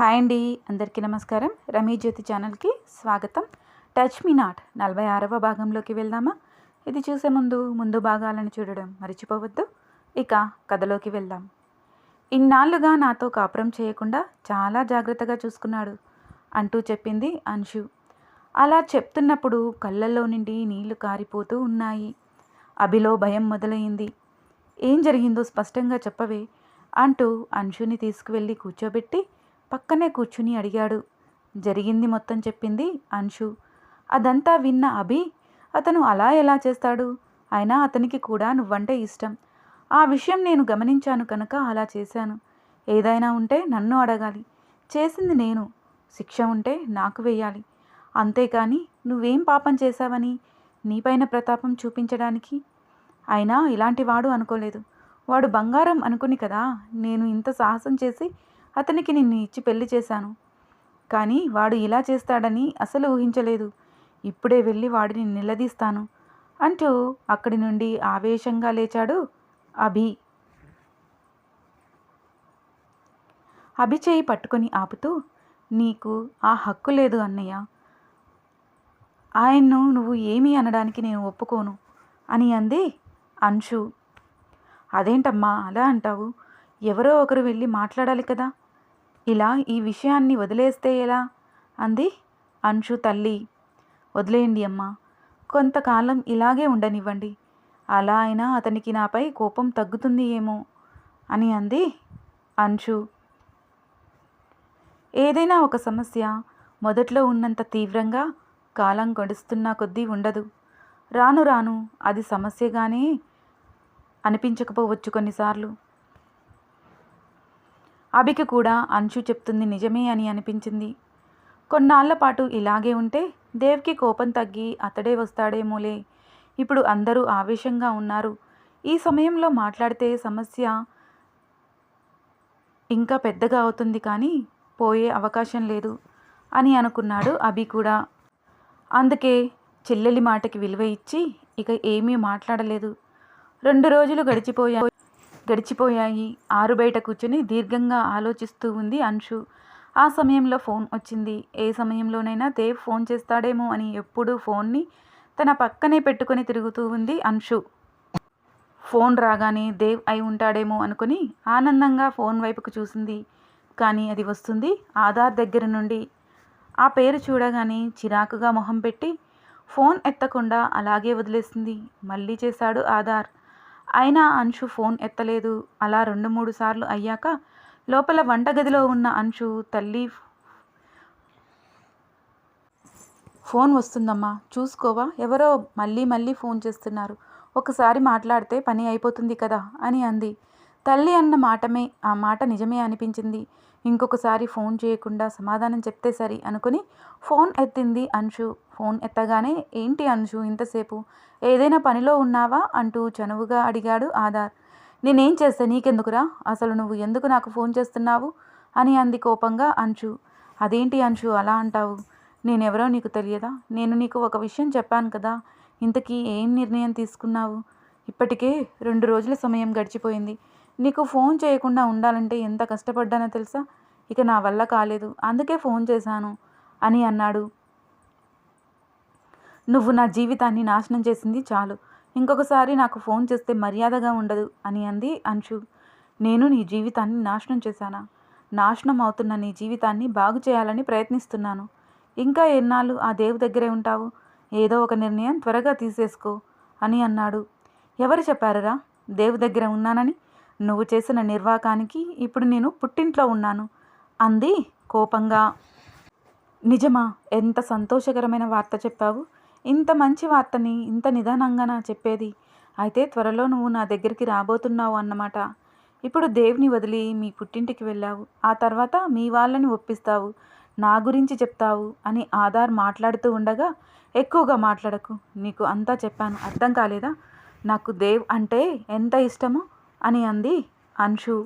Hi అండి అందరికీ నమస్కారం. రమీ జ్యోతి ఛానల్కి స్వాగతం. టచ్ మీ నాట్ నలభై ఆరవ భాగంలోకి వెళ్దామా? ఇది చూసే ముందు ముందు భాగాలను చూడడం మర్చిపోవద్దు. ఇక కథలోకి వెళ్దాం. ఇన్నాళ్ళుగా నాతో కాపురం చేయకుండా చాలా జాగ్రత్తగా చూసుకున్నాడు అంటూ చెప్పింది అంశు. అలా చెప్తున్నప్పుడు కళ్ళల్లో నుండి నీళ్ళు కారిపోతూ ఉన్నాయి. అభిలో భయం మొదలైంది. ఏం జరిగిందో స్పష్టంగా చెప్పవే అంటూ అంశుని తీసుకువెళ్ళి కూర్చోబెట్టి పక్కనే కూర్చుని అడిగాడు. జరిగింది మొత్తం చెప్పింది అంశు. అదంతా విన్న అభి అతను అలా ఎలా చేస్తాడు? అయినా అతనికి కూడా నువ్వంటే ఇష్టం. ఆ విషయం నేను గమనించాను కనుక అలా చేశాను. ఏదైనా ఉంటే నన్ను అడగాలి. చేసింది నేను. శిక్ష ఉంటే నాకు వేయాలి అంతేకాని నువ్వేం పాపం చేశావని? నీపైన ప్రతాపం చూపించడానికి? అయినా ఇలాంటి వాడు అనుకోలేదు. వాడు బంగారం అనుకుని కదా నేను ఇంత సాహసం చేసి అతనికి నిన్ను ఇచ్చి పెళ్ళి చేశాను. కానీ వాడు ఇలా చేస్తాడని అసలు ఊహించలేదు. ఇప్పుడే వెళ్ళి వాడిని నిలదీస్తాను అంటూ అక్కడి నుండి ఆవేశంగా లేచాడు అభి. అభి చేయి పట్టుకొని ఆపుతూ నీకు ఆ హక్కు లేదు అన్నయ్య. ఆయన్ను నువ్వు ఏమీ అనడానికి నేను ఒప్పుకోను అని అంది అంశు. అదేంటమ్మా అలా అంటావు? ఎవరో ఒకరు వెళ్ళి మాట్లాడాలి కదా. ఇలా ఈ విషయాన్ని వదిలేస్తే ఎలా? అంది అంశు తల్లి. వదిలేయండి అమ్మా. కొంతకాలం ఇలాగే ఉండనివ్వండి. అలా అయినా అతనికి నాపై కోపం తగ్గుతుంది ఏమో అని అంది అంశు. ఏదైనా ఒక సమస్య మొదట్లో ఉన్నంత తీవ్రంగా కాలం గడుస్తున్న కొద్దీ ఉండదు. రాను రాను అది సమస్యగానే అనిపించకపోవచ్చు కొన్నిసార్లు. అభికి కూడా అంశు చెప్తుంది నిజమే అని అనిపించింది. కొన్నాళ్ళ పాటు ఇలాగే ఉంటే దేవ్కి కోపం తగ్గి అతడే వస్తాడేమోలే. ఇప్పుడు అందరూ ఆవేశంగా ఉన్నారు. ఈ సమయంలో మాట్లాడితే సమస్య ఇంకా పెద్దగా అవుతుంది కానీ పోయే అవకాశం లేదు అని అనుకున్నాడు అభి కూడా. అందుకే చెల్లెలి మాటకి విలువ ఇచ్చి ఇక ఏమీ మాట్లాడలేదు. రెండు రోజులు గడిచిపోయాయి గడిచిపోయాయి ఆరు బయట కూర్చుని దీర్ఘంగా ఆలోచిస్తూ ఉంది అంశు. ఆ సమయంలో ఫోన్ వచ్చింది. ఏ సమయంలోనైనా దేవ్ ఫోన్ చేస్తాడేమో అని ఎప్పుడూ ఫోన్ని తన పక్కనే పెట్టుకొని తిరుగుతూ ఉంది అంశు. ఫోన్ రాగానే దేవ్ అయి ఉంటాడేమో అనుకుని ఆనందంగా ఫోన్ వైపుకు చూసింది. కానీ అది వస్తుంది ఆధార్ దగ్గర నుండి. ఆ పేరు చూడగానే చిరాకుగా మొహం పెట్టి ఫోన్ ఎత్తకుండా అలాగే వదిలేసింది. మళ్ళీ చేశాడు ఆధార్. అయినా అంశు ఫోన్ ఎత్తలేదు. అలా రెండు మూడు సార్లు అయ్యాక లోపల వంటగదిలో ఉన్న అంశు తల్లి ఫోన్ వస్తుందమ్మా. చూసుకోవా? ఎవరో మళ్ళీ మళ్ళీ ఫోన్ చేస్తున్నారు. ఒకసారి మాట్లాడితే పని అయిపోతుంది కదా అని అంది. తల్లి అన్న మాటమే ఆ మాట నిజమే అనిపించింది. ఇంకొకసారి ఫోన్ చేయకుండా సమాధానం చెప్తే సరి అనుకుని ఫోన్ ఎత్తింది అంశు. ఫోన్ ఎత్తగానే ఏంటి అంశు ఇంతసేపు? ఏదైనా పనిలో ఉన్నావా? అంటూ చనువుగా అడిగాడు ఆధార్. నేనేం చేస్తే నీకెందుకురా? అసలు నువ్వు ఎందుకు నాకు ఫోన్ చేస్తున్నావు? అని అంది కోపంగా అంశు. అదేంటి అంశు అలా అంటావు? నేనెవరో నీకు తెలియదా? నేను నీకు ఒక విషయం చెప్పాను కదా ఇంతకీ ఏం నిర్ణయం తీసుకున్నావు? ఇప్పటికే రెండు రోజుల సమయం గడిచిపోయింది. నీకు ఫోన్ చేయకుండా ఉండాలంటే ఎంత కష్టపడ్డానో తెలుసా? ఇక నా వల్ల కాలేదు. అందుకే ఫోన్ చేశాను అని అన్నాడు. నువ్వు నా జీవితాన్ని నాశనం చేసింది చాలు. ఇంకొకసారి నాకు ఫోన్ చేస్తే మర్యాదగా ఉండదు అని అంది అంశు. నేను నీ జీవితాన్ని నాశనం చేశానా? నాశనం అవుతున్న నీ జీవితాన్ని బాగు చేయాలని ప్రయత్నిస్తున్నాను. ఇంకా ఎన్నాళ్ళు ఆ దేవు దగ్గరే ఉంటావు? ఏదో ఒక నిర్ణయం త్వరగా తీసేసుకో అని అన్నాడు. ఎవరు చెప్పారురా? దేవు దగ్గర ఉన్నానని? నువ్వు చేసిన నిర్వాకానికి ఇప్పుడు నేను పుట్టింట్లో ఉన్నాను. అంది కోపంగా. నిజమా ఎంత సంతోషకరమైన వార్త చెప్పావు. ఇంత మంచి వార్తని ఇంత నిదానంగా నా చెప్పేది. అయితే త్వరలో నువ్వు నా దగ్గరికి రాబోతున్నావు అన్నమాట. ఇప్పుడు దేవుని వదిలి మీ పుట్టింటికి వెళ్ళావు. ఆ తర్వాత మీ వాళ్ళని ఒప్పిస్తావు. నా గురించి చెప్తావు అని ఆధార్ మాట్లాడుతూ ఉండగా ఎక్కువగా మాట్లాడకు. నీకు అంతా చెప్పాను. అర్థం కాలేదా? నాకు దేవ్ అంటే ఎంత ఇష్టమో అని అంది అంశు.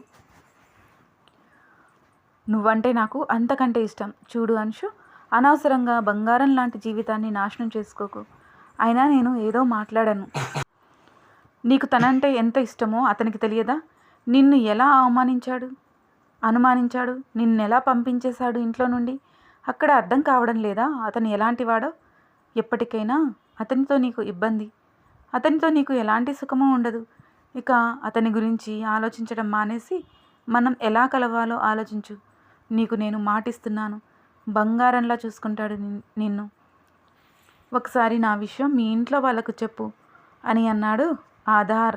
నువ్వంటే నాకు అంతకంటే ఇష్టం. చూడు అంశు అనవసరంగా బంగారం లాంటి జీవితాన్ని నాశనం చేసుకోకు. అయినా నేను ఏదో మాట్లాడాను. నీకు తనంటే ఎంత ఇష్టమో అతనికి తెలియదా? నిన్ను ఎలా అవమానించాడు? అనుమానించాడు? నిన్నెలా పంపించేశాడు ఇంట్లో నుండి? అక్కడ అర్థం కావడం లేదా? అతను ఎలాంటివాడో ఎప్పటికైనా అతనితో నీకు ఇబ్బంది. అతనితో నీకు ఎలాంటి సుఖము ఉండదు. ఇక అతని గురించి ఆలోచించడం మానేసి మనం ఎలా కలవాలో ఆలోచించు. నీకు నేను మాటిస్తున్నాను. బంగారంలా చూసుకుంటాడు నిన్ను. ఒకసారి నా విషయం మీ ఇంట్లో వాళ్ళకు చెప్పు అని అన్నాడు ఆధార్.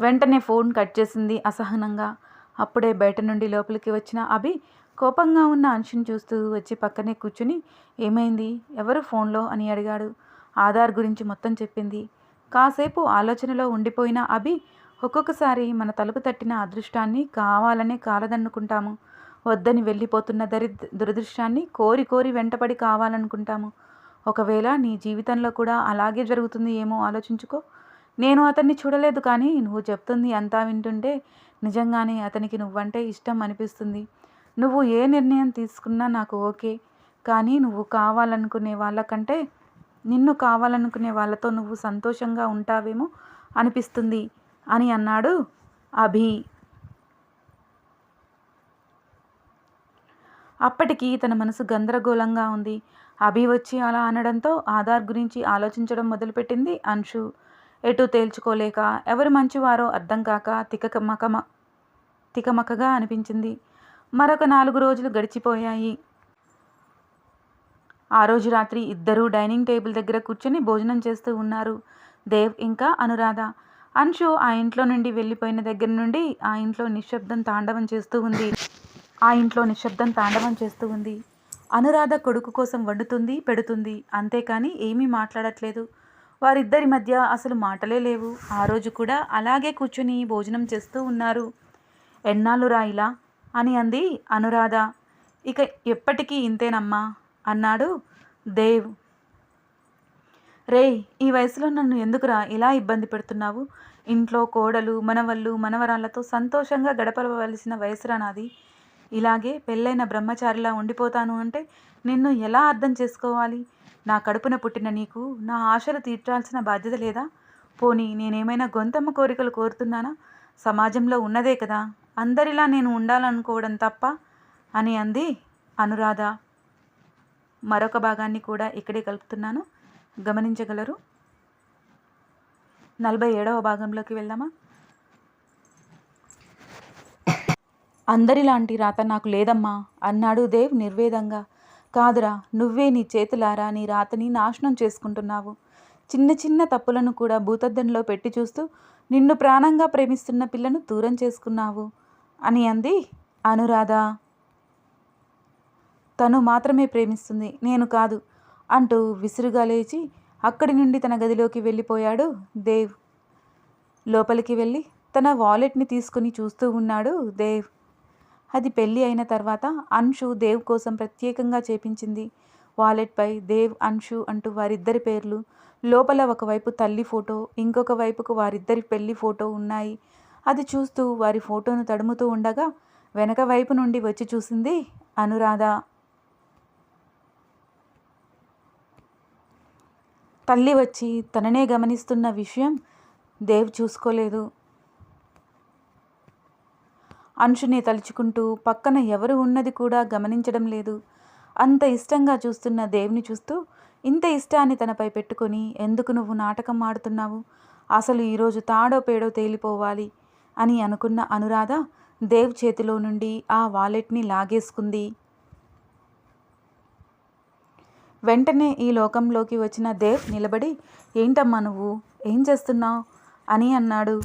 వెంటనే ఫోన్ కట్ చేసింది అసహనంగా. అప్పుడే బయట నుండి లోపలికి వచ్చిన అభి కోపంగా ఉన్న అంశుని చూస్తూ వచ్చి పక్కనే కూర్చుని ఏమైంది? ఎవరు ఫోన్లో? అని అడిగాడు. ఆధార్ గురించి మొత్తం చెప్పింది. కాసేపు ఆలోచనలో ఉండిపోయిన అభి ఒక్కొక్కసారి మన తలుపు తట్టిన అదృష్టాన్ని కావాలనే కాలదన్నుకుంటాము. వద్దని వెళ్ళిపోతున్న దరి దురదృష్టాన్ని కోరి కోరి వెంటపడి కావాలనుకుంటాము. ఒకవేళ నీ జీవితంలో కూడా అలాగే జరుగుతుంది ఏమో ఆలోచించుకో. నేను అతన్ని చూడలేదు కానీ నువ్వు చెప్తుంది అంతా వింటుంటే నిజంగానే అతనికి నువ్వంటే ఇష్టం అనిపిస్తుంది. నువ్వు ఏ నిర్ణయం తీసుకున్నా నాకు ఓకే. కానీ నువ్వు కావాలనుకునే వాళ్ళకంటే నిన్ను కావాలనుకునే వాళ్ళతో నువ్వు సంతోషంగా ఉంటావేమో అనిపిస్తుంది అని అన్నాడు అభి. అప్పటికి తన మనసు గందరగోళంగా ఉంది. అభి వచ్చి అలా అనడంతో ఆధార్ గురించి ఆలోచించడం మొదలుపెట్టింది అంశు. ఎటు తేల్చుకోలేక ఎవరు మంచివారో అర్థం కాక తికమకమ తికమకగా అనిపించింది. మరొక నాలుగు రోజులు గడిచిపోయాయి. ఆ రోజు రాత్రి ఇద్దరూ డైనింగ్ టేబుల్ దగ్గర కూర్చొని భోజనం చేస్తూ ఉన్నారు. దేవ్ ఇంకా అనురాధ. అన్షు ఆ ఇంట్లో నుండి వెళ్ళిపోయిన దగ్గర నుండి ఆ ఇంట్లో నిశ్శబ్దం తాండవం చేస్తూ ఉంది. ఆ ఇంట్లో నిశ్శబ్దం తాండవం చేస్తూ ఉంది. అనురాధ కొడుకు కోసం వండుతుంది పెడుతుంది. అంతేకాని ఏమీ మాట్లాడట్లేదు. వారిద్దరి మధ్య అసలు మాటలే లేవు. ఆ రోజు కూడా అలాగే కూర్చుని భోజనం చేస్తూ ఉన్నారు. ఎన్నాళ్ళు రాయిలా అని అంది అనురాధ. ఇక ఎప్పటికీ ఇంతేనమ్మా. అన్నాడు దేవ్. రే ఈ వయసులో నన్ను ఎందుకురా ఇలా ఇబ్బంది పెడుతున్నావు? ఇంట్లో కోడలు మనవళ్ళు మనవరాళ్ళతో సంతోషంగా గడపవలసిన వయసురా నాది. ఇలాగే పెళ్ళైన బ్రహ్మచారిలా ఉండిపోతాను అంటే నిన్ను ఎలా అర్థం చేసుకోవాలి? నా కడుపున పుట్టిన నీకు నా ఆశలు తీర్చాల్సిన బాధ్యత లేదా? పోనీ నేనేమైనా గొంతమ్మ కోరికలు కోరుతున్నానా? సమాజంలో ఉన్నదే కదా అందరిలా నేను ఉండాలనుకోవడం తప్ప? అని అంది అనురాధ. మరొక భాగాన్ని కూడా ఇక్కడే కలుపుతున్నాను. గమనించగలరు? నలభై ఏడవ భాగంలోకి వెళ్దామా? అందరిలాంటి రాత నాకు లేదమ్మా అన్నాడు దేవ్ నిర్వేదంగా. కాదురా నువ్వే నీ చేతులారా నీ రాతని నాశనం చేసుకుంటున్నావు. చిన్న చిన్న తప్పులను కూడా భూతద్దంలో పెట్టి చూస్తూ నిన్ను ప్రాణంగా ప్రేమిస్తున్న పిల్లను దూరం చేసుకున్నావు అని అంది అనురాధ. తను మాత్రమే ప్రేమిస్తుంది నేను కాదు అంటూ విసురుగా లేచి అక్కడి నుండి తన గదిలోకి వెళ్ళిపోయాడు దేవ్. లోపలికి వెళ్ళి తన వాలెట్ని తీసుకుని చూస్తూ ఉన్నాడు దేవ్. అది పెళ్ళి అయిన తర్వాత అన్షు దేవ్ కోసం ప్రత్యేకంగా చేపించింది. వాలెట్పై దేవ్ అన్షు అంటూ వారిద్దరి పేర్లు లోపల ఒకవైపు తల్లి ఫోటో ఇంకొక వైపుకు వారిద్దరి పెళ్ళి ఫోటో ఉన్నాయి. అది చూస్తూ వారి ఫోటోను తడుముతూ ఉండగా వెనక వైపు నుండి వచ్చి చూసింది అనురాధ. తల్లి వచ్చి తననే గమనిస్తున్న విషయం దేవ్ చూసుకోలేదు. అంశుని తలుచుకుంటూ పక్కన ఎవరు ఉన్నది కూడా గమనించడం లేదు. అంత ఇష్టంగా చూస్తున్న దేవుని చూస్తూ ఇంత ఇష్టాన్ని తనపై పెట్టుకొని ఎందుకు నువ్వు నాటకం ఆడుతున్నావు? అసలు ఈరోజు తాడో పేడో తేలిపోవాలి అని అనుకున్న అనురాధ దేవ్ చేతిలో నుండి ఆ వాలెట్ని లాగేసుకుంది. వెంటనే ఈ లోకంలోకి వచ్చిన దేవ్ నిలబడి ఏంటమ్మా నువ్వు? ఏం చేస్తున్నావు? అని అన్నాడు.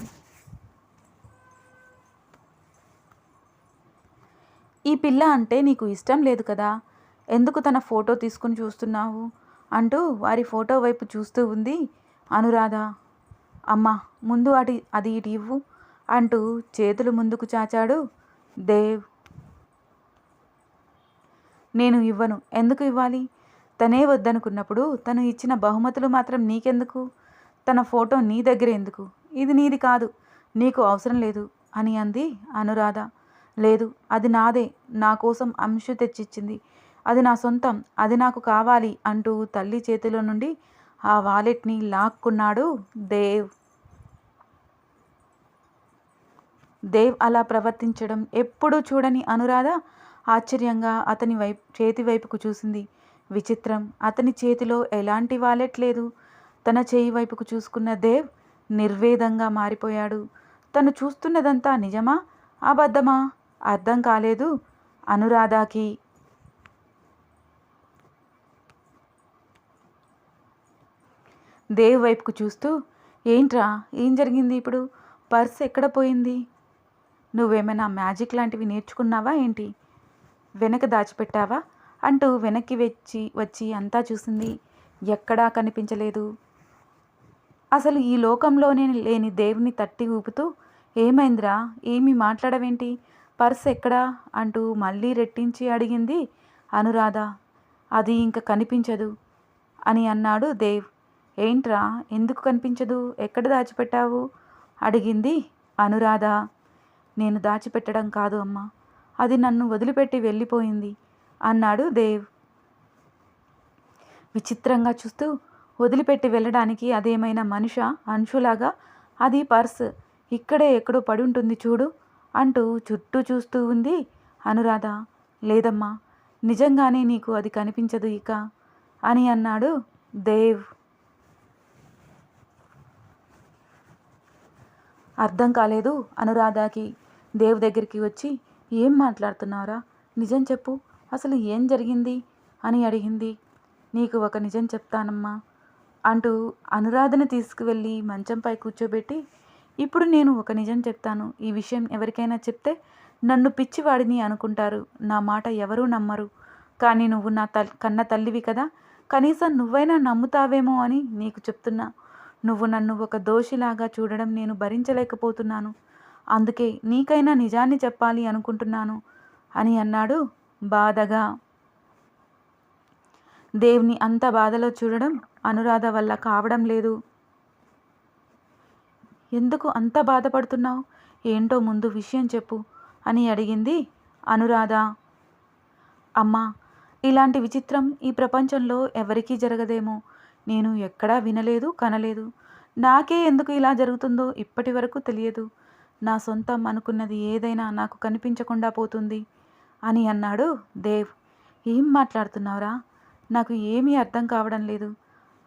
ఈ పిల్ల అంటే నీకు ఇష్టం లేదు కదా? ఎందుకు తన ఫోటో తీసుకుని చూస్తున్నావు? అంటూ వారి ఫోటో వైపు చూస్తూ ఉంది అనురాధ. అమ్మ ముందు అటు అది ఇటు ఇవ్వు అంటూ చేతులు ముందుకు చాచాడు దేవ్. నేను ఇవ్వను. ఎందుకు ఇవ్వాలి? తనే వద్దనుకున్నప్పుడు తను ఇచ్చిన బహుమతులు మాత్రం నీకెందుకు? తన ఫోటో నీ దగ్గర ఎందుకు? ఇది నీది కాదు నీకు అవసరం లేదు అని అంది అనురాధ. లేదు అది నాదే నా కోసం అంశు తెచ్చిచ్చింది. అది నా సొంతం అది నాకు కావాలి అంటూ తల్లి చేతిలో నుండి ఆ వాలెట్ని లాక్కున్నాడు దేవ్. దేవ్ అలా ప్రవర్తించడం ఎప్పుడూ చూడని అనురాధ ఆశ్చర్యంగా అతని వైపు చేతి వైపుకు చూసింది. విచిత్రం. అతని చేతిలో ఎలాంటి వాలెట్ లేదు. తన చేయి వైపుకు చూసుకున్న దేవ్ నిర్వేదంగా మారిపోయాడు. తను చూస్తున్నదంతా నిజమా? అబద్ధమా? అర్థం కాలేదు. అనురాధకి దేవ్ వైపుకు చూస్తూ ఏంట్రా? ఏం జరిగింది ఇప్పుడు? పర్స్ ఎక్కడ పోయింది? నువ్వేమైనా మ్యాజిక్ లాంటివి నేర్చుకున్నావా ఏంటి? వెనక దాచిపెట్టావా? అంటూ వెనక్కి వచ్చి వచ్చి అంతా చూసింది. ఎక్కడా కనిపించలేదు. అసలు ఈ లోకంలోనే లేని దేవుని తట్టి ఊపుతూ ఏమైందిరా? ఏమీ మాట్లాడవేంటి? పర్స్ ఎక్కడా? అంటూ మళ్ళీ రెట్టించి అడిగింది అనురాధ. అది ఇంక కనిపించదు అని అన్నాడు దేవ్. ఏంట్రా? ఎందుకు కనిపించదు? ఎక్కడ దాచిపెట్టావు? అడిగింది అనురాధ. నేను దాచిపెట్టడం కాదు అమ్మా. అది నన్ను వదిలిపెట్టి వెళ్ళిపోయింది. అన్నాడు దేవ్. విచిత్రంగా చూస్తూ వదిలిపెట్టి వెళ్ళడానికి అదేమైనా మనుష? అంశులాగా? అది పర్స్. ఇక్కడే ఎక్కడో పడి ఉంటుంది చూడు అంటూ చుట్టూ చూస్తూ ఉంది అనురాధ. లేదమ్మా నిజంగానే నీకు అది కనిపించదు ఇక అని అన్నాడు దేవ్. అర్థం కాలేదు అనురాధకి. దేవ్ దగ్గరికి వచ్చి ఏం మాట్లాడుతున్నారా నిజం చెప్పు. అసలు ఏం జరిగింది? అని అడిగింది. నీకు ఒక నిజం చెప్తానమ్మా. అంటూ అనురాధను తీసుకువెళ్ళి మంచంపై కూర్చోబెట్టి ఇప్పుడు నేను ఒక నిజం చెప్తాను. ఈ విషయం ఎవరికైనా చెప్తే నన్ను పిచ్చివాడిని అనుకుంటారు. నా మాట ఎవరూ నమ్మరు. కానీ నువ్వు నా తల్ కన్న తల్లివి కదా. కనీసం నువ్వైనా నమ్ముతావేమో అని నీకు చెప్తున్నా. నువ్వు నన్ను ఒక దోషిలాగా చూడడం నేను భరించలేకపోతున్నాను. అందుకే నీకైనా నిజాన్ని చెప్పాలి అనుకుంటున్నాను. అని అన్నాడు బాధగా. దేవుని అంత బాధలో చూడడం అనురాధ వల్ల కావడం లేదు. ఎందుకు అంత బాధపడుతున్నావు? ఏంటో ముందు విషయం చెప్పు అని అడిగింది అనురాధ. అమ్మా ఇలాంటి విచిత్రం ఈ ప్రపంచంలో ఎవరికీ జరగదేమో. నేను ఎక్కడా వినలేదు కనలేదు. నాకే ఎందుకు ఇలా జరుగుతుందో ఇప్పటి వరకు తెలియదు. నా సొంతం అనుకున్నది ఏదైనా నాకు కనిపించకుండా పోతుంది. అని అన్నాడు దేవ్. ఏం మాట్లాడుతున్నావురా? నాకు ఏమీ అర్థం కావడం లేదు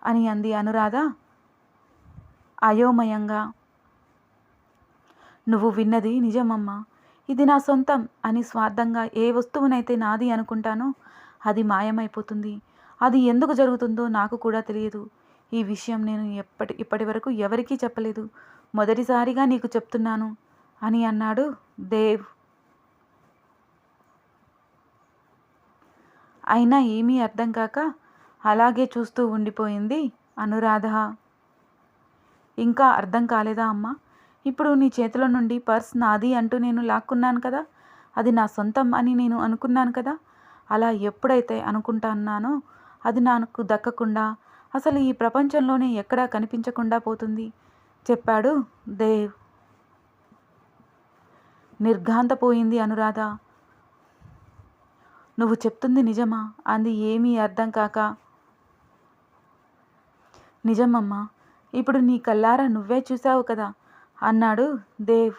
అని అంది అనురాధ అయోమయంగా. నువ్వు విన్నది నిజమమ్మా. ఇది నా సొంతం అని స్వార్థంగా ఏ వస్తువునైతే నాది అనుకుంటానో అది మాయమైపోతుంది. అది ఎందుకు జరుగుతుందో నాకు కూడా తెలియదు. ఈ విషయం నేను ఎప్పటి ఇప్పటి వరకు ఎవరికీ చెప్పలేదు. మొదటిసారిగా నీకు చెప్తున్నాను అని అన్నాడు దేవ్. అయినా ఏమీ అర్థం కాక అలాగే చూస్తూ ఉండిపోయింది అనురాధ. ఇంకా అర్థం కాలేదా అమ్మా? ఇప్పుడు నీ చేతిలో నుండి పర్స్ నాది అంటూ నేను లాక్కున్నాను కదా అది నా సొంతం అని నేను అనుకున్నాను కదా అలా ఎప్పుడైతే అనుకుంటున్నానో అది నాకు దక్కకుండా అసలు ఈ ప్రపంచంలోనే ఎక్కడా కనిపించకుండా పోతుంది చెప్పాడు దేవ్. నిర్ఘాంతపోయింది అనురాధ. నువ్వు చెప్తుంది నిజమా? అంది ఏమీ అర్థం కాక. నిజమమ్మా ఇప్పుడు నీ కల్లారా నువ్వే చూసావు కదా? అన్నాడు దేవ్.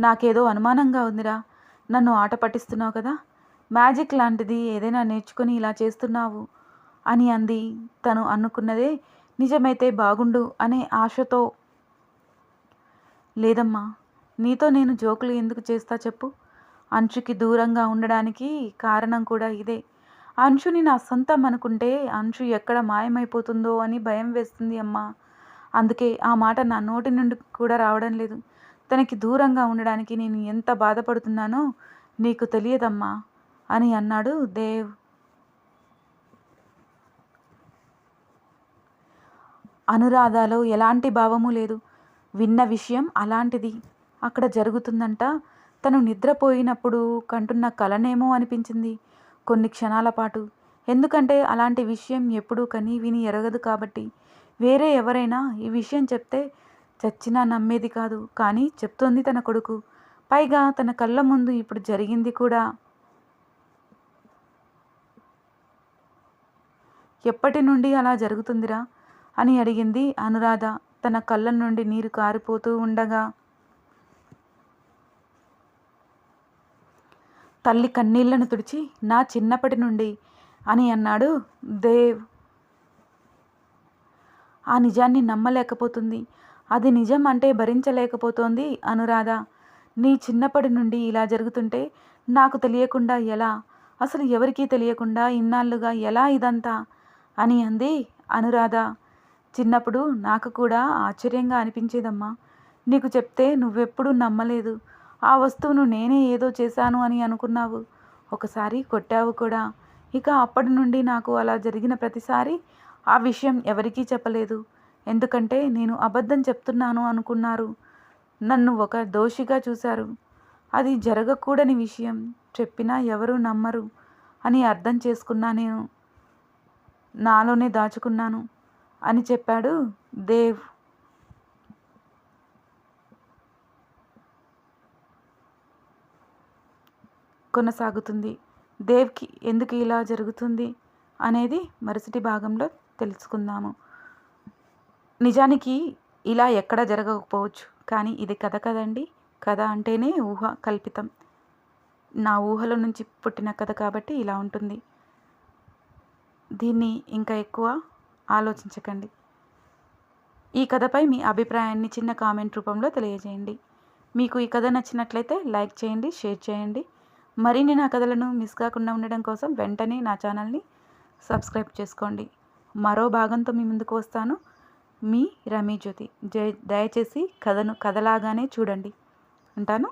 నాకేదో అనుమానంగా ఉందిరా. నన్ను ఆట పట్టిస్తున్నావు కదా? మ్యాజిక్ లాంటిది ఏదైనా నేర్చుకుని ఇలా చేస్తున్నావు అని అంది. తను అనుకున్నదే నిజమైతే బాగుండు అనే ఆశతో. లేదమ్మా నీతో నేను జోకులు ఎందుకు చేస్తా చెప్పు? అంశుకి దూరంగా ఉండడానికి కారణం కూడా ఇదే. అంశుని నా సొంతం అనుకుంటే అంశు ఎక్కడ మాయమైపోతుందో అని భయం వేస్తుంది అమ్మా. అందుకే ఆ మాట నా నోటి నుండి కూడా రావడం లేదు. తనకి దూరంగా ఉండడానికి నేను ఎంత బాధపడుతున్నానో నీకు తెలియదమ్మా అని అన్నాడు దేవ్. అనురాధలో ఎలాంటి భావము లేదు. విన్న విషయం అలాంటిది. అక్కడ జరుగుతుందంట తను నిద్రపోయినప్పుడు కంటున్న కలనేమో అనిపించింది. కొన్ని క్షణాల పాటు. ఎందుకంటే అలాంటి విషయం ఎప్పుడూ కని విని ఎరగదు కాబట్టి. వేరే ఎవరైనా ఈ విషయం చెప్తే చచ్చినా నమ్మేది కాదు. కానీ చెప్తోంది తన కొడుకు. పైగా తన కళ్ళ ముందు ఇప్పుడు జరిగింది కూడా. ఎప్పటి నుండి అలా జరుగుతుందిరా? అని అడిగింది అనురాధ. తన కళ్ళ నుండి నీరు కారిపోతూ ఉండగా తల్లి కన్నీళ్ళను తుడిచి నా చిన్నప్పటి నుండి అని అన్నాడు దేవ్. ఆ నిజాన్ని నమ్మలేకపోతుంది. అది నిజం అంటే భరించలేకపోతోంది అనురాధ. నీ చిన్నప్పటి నుండి ఇలా జరుగుతుంటే నాకు తెలియకుండా ఎలా? అసలు ఎవరికీ తెలియకుండా ఇన్నాళ్ళుగా ఎలా ఇదంతా అని అంది అనురాధ. చిన్నప్పుడు నాకు కూడా ఆశ్చర్యంగా అనిపించేదమ్మా. నీకు చెప్తే నువ్వెప్పుడూ నమ్మలేదు. ఆ వస్తువును నేనే ఏదో చేశాను అని అనుకున్నావు. ఒకసారి కొట్టావు కూడా. ఇక అప్పటి నుండి నాకు అలా జరిగిన ప్రతిసారి ఆ విషయం ఎవరికీ చెప్పలేదు. ఎందుకంటే నేను అబద్ధం చెప్తున్నాను అనుకున్నారు. నన్ను ఒక దోషిగా చూశారు. అది జరగకూడని విషయం. చెప్పినా ఎవరు నమ్మరు అని అర్థం చేసుకున్నా నేను. నాలోనే దాచుకున్నాను అని చెప్పాడు దేవ్. కొనసాగుతుంది. దేవ్కి ఎందుకు ఇలా జరుగుతుంది అనేది మరుసటి భాగంలో తెలుసుకుందాము. నిజానికి ఇలా ఎక్కడ జరగకపోవచ్చు. కానీ ఇది కథ కదండి. కథ అంటేనే ఊహ కల్పితం. నా ఊహల నుంచి పుట్టిన కథ కాబట్టి ఇలా ఉంటుంది. దీన్ని ఇంకా ఎక్కువ ఆలోచించకండి. ఈ కథపై మీ అభిప్రాయాన్ని చిన్న కామెంట్ రూపంలో తెలియజేయండి. మీకు ఈ కథ నచ్చినట్లయితే లైక్ చేయండి షేర్ చేయండి. మరిన్ని నా కథలను మిస్ కాకుండా ఉండడం కోసం వెంటనే నా ఛానల్ని సబ్స్క్రైబ్ చేసుకోండి. మరో భాగంతో మీ ముందుకు వస్తాను. మీ రమీ జ్యోతి జయ దయచేసి కథను కథలాగానే చూడండి. ఉంటాను?